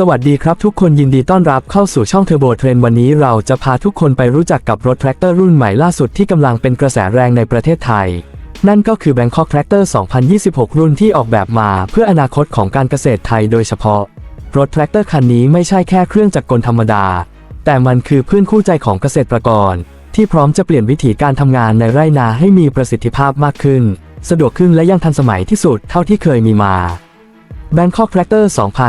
สวัสดีครับทุกคนยินดีต้อนรับเข้าสู่ช่องเทอร์โบเทรนวันนี้เราจะพาทุกคนไปรู้จักกับรถแทรกเตอร์รุ่นใหม่ล่าสุดที่กำลังเป็นกระแสแรงในประเทศไทย นั่นก็คือ Bangkok Tractor 2026 รุ่นที่ออกแบบมาเพื่ออนาคตของการเกษตรไทยโดยเฉพาะ รถแทรกเตอร์คันนี้ไม่ใช่แค่เครื่องจักรกลธรรมดา แต่มันคือเพื่อนคู่ใจของเกษตรกร ที่พร้อมจะเปลี่ยนวิธีการทำงานในไร่นาให้มีประสิทธิภาพมากขึ้น สะดวกขึ้นและยังทันสมัยที่สุดเท่าที่เคยมีมา Bangkok Tractor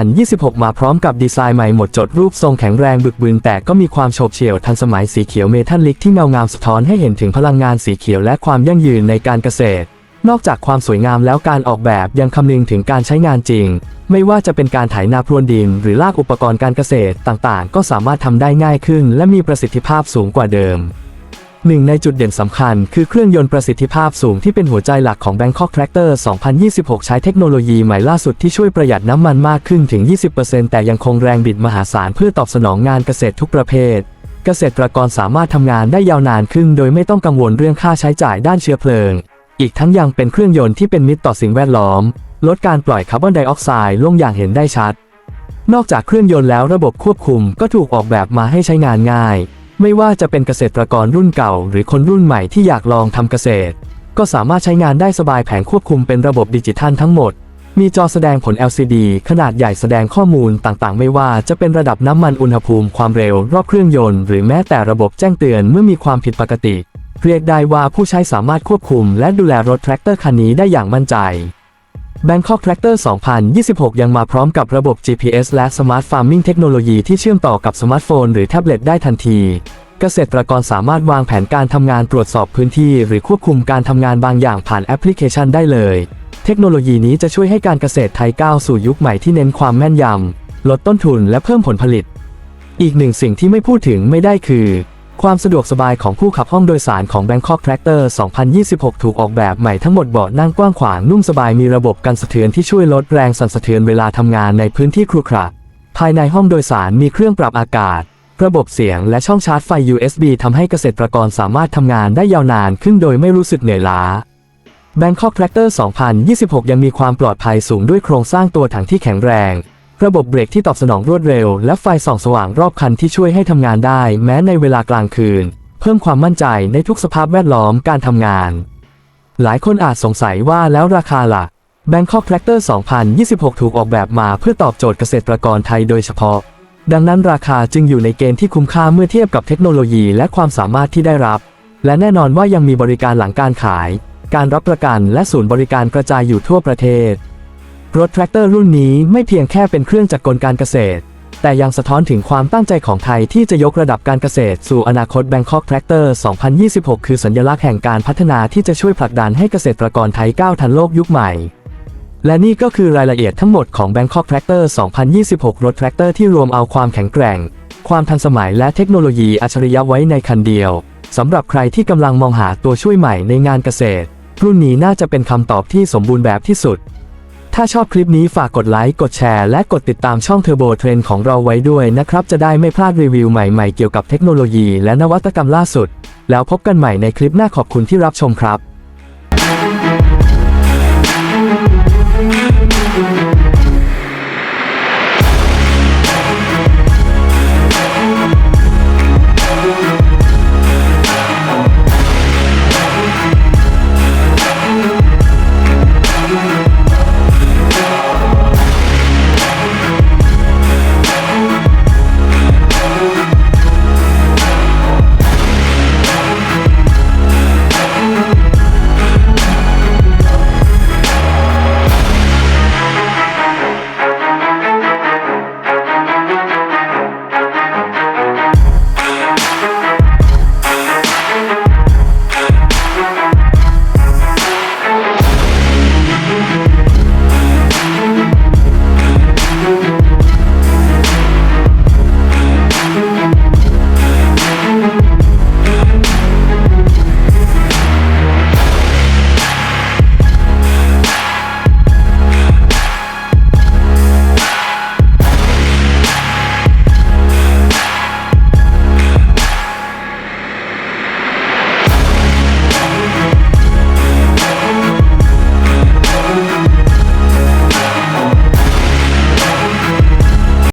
2026 มาพร้อมกับดีไซน์ใหม่หมดจดรูปทรงแข็งแรงบึกบึนแต่ก็มีความโฉบเฉี่ยวทันสมัยสีเขียวเมทัลลิกที่เงางามสะท้อนให้เห็นถึงพลังงานสีเขียวและความยั่งยืนในการเกษตร นอกจากความสวยงามแล้วการออกแบบยังคำนึงถึงการใช้งานจริง ไม่ว่าจะเป็นการไถนาพรวนดิน หรือลากอุปกรณ์การเกษตรต่างๆ ก็สามารถทำได้ง่ายขึ้น และมีประสิทธิภาพสูงกว่าเดิม หนึ่งในจุดเด่นสำคัญคือเครื่องยนต์ประสิทธิภาพสูงที่เป็นหัวใจหลักของ Bangkok Tractor 2026 ใช้เทคโนโลยีใหม่ล่าสุดที่ช่วยประหยัดน้ำมันมากขึ้นถึง 20%แต่ยังคงแรงบิดมหาศาลเพื่อตอบสนองงานเกษตรทุกประเภท เกษตรกรสามารถทำงานได้ยาวนานขึ้น โดยไม่ต้องกังวลเรื่องค่าใช้จ่ายด้านเชื้อเพลิง อีกทั้งยังเป็นเครื่องยนต์ที่เป็นมิตรต่อสิ่งแวดล้อม ลดการปล่อยคาร์บอนไดออกไซด์ลงอย่างเห็นได้ชัด นอกจากเครื่องยนต์แล้วระบบควบคุมก็ถูกออกแบบมาให้ใช้งานง่าย ไม่ว่าจะเป็นเกษตรกรรุ่นเก่า หรือคนรุ่นใหม่ที่อยากลองทำเกษตร ก็สามารถใช้งานได้สบายแผงควบคุมเป็นระบบดิจิทัลทั้งหมด มีจอแสดงผล LCD ขนาดใหญ่แสดงข้อมูลต่างๆ ไม่ว่าจะเป็นระดับน้ำมันอุณหภูมิความเร็วรอบเครื่องยนต์ หรือแม้แต่ระบบแจ้งเตือนเมื่อมีความผิดปกติ เรียกได้ว่าผู้ใช้สามารถควบคุม และดูแลรถแทรกเตอร์คันนี้ได้อย่างมั่นใจ Bangkok Tractor 2026 ยังมาพร้อมกับระบบ GPS และ Smart Farming เทคโนโลยีที่เชื่อมต่อกับสมาร์ทโฟนหรือแท็บเล็ตได้ทันที เกษตรกรสามารถวางแผนการทำงานตรวจสอบพื้นที่ หรือควบคุมการทำงานบางอย่างผ่านแอปพลิเคชันได้เลย เทคโนโลยีนี้จะช่วยให้การเกษตรไทยก้าวสู่ยุคใหม่ที่เน้นความแม่นยำลดต้นทุนและเพิ่มผลผลิต อีกหนึ่งสิ่งที่ไม่พูดถึงไม่ได้คือ ความสะดวกสบายของผู้ขับห้องโดยสารของ Bangkok Tractor 2026 ถูกออกแบบใหม่ทั้งหมดเบาะนั่งกว้างขวางนุ่มสบายมีระบบกันสะเทือนที่ช่วยลดแรงสั่นสะเทือนเวลาทำงานในพื้นที่ครุขระ ภายในห้องโดยสารมีเครื่องปรับอากาศ ระบบเสียงและช่องชาร์จไฟ USB ทำให้เกษตรกรสามารถทำงานได้ยาวนานขึ้นโดยไม่รู้สึกเหนื่อยล้า Bangkok Tractor 2026 ยังมีความปลอดภัยสูงด้วยโครงสร้างตัวถังที่แข็งแรง ระบบเบรกที่ตอบสนองรวดเร็ว และไฟส่องสว่างรอบคันที่ช่วยให้ทำงานได้แม้ในเวลากลางคืน เพิ่มความมั่นใจในทุกสภาพแวดล้อมการทำงาน หลายคนอาจสงสัยว่าแล้วราคาล่ะ Bangkok Tractor 2026 ถูกออกแบบมาเพื่อตอบโจทย์เกษตรกรไทยโดยเฉพาะ ดังนั้นราคาจึงอยู่ในเกณฑ์ที่คุ้มค่าเมื่อเทียบกับเทคโนโลยีและความสามารถที่ได้รับ และแน่นอนว่ายังมีบริการหลังการขาย การรับประกันและศูนย์บริการกระจายอยู่ทั่วประเทศ รถแทรกเตอร์รุ่นนี้ไม่เพียงแค่เป็นเครื่องจักรกลการเกษตร แต่ยังสะท้อนถึงความตั้งใจของไทยที่จะยกระดับการเกษตร สู่อนาคต Bangkok Tractor 2026 คือสัญลักษณ์แห่งการพัฒนาที่จะช่วยผลักดันให้เกษตรกรไทยก้าวทันโลกยุคใหม่ และนี่ก็คือรายละเอียดทั้งหมดของ Bangkok Tractor 2026 รถแทรกเตอร์ที่รวมเอาความแข็งแกร่ง ความทันสมัยและเทคโนโลยีอัจฉริยะไว้ในคันเดียวสำหรับใครที่กำลังมองหาตัวช่วยใหม่ในงานเกษตร รุ่นนี้น่าจะเป็นคำตอบที่สมบูรณ์แบบที่สุด ถ้าชอบคลิปนี้ฝากกดไลค์ กดแชร์ และกดติดตามช่อง Turbo Trend ของเราไว้ด้วยนะครับ จะได้ไม่พลาดรีวิวใหม่ๆเกี่ยวกับเทคโนโลยีและนวัตกรรมล่าสุด แล้วพบกันใหม่ในคลิปหน้าขอบคุณที่รับชมครับ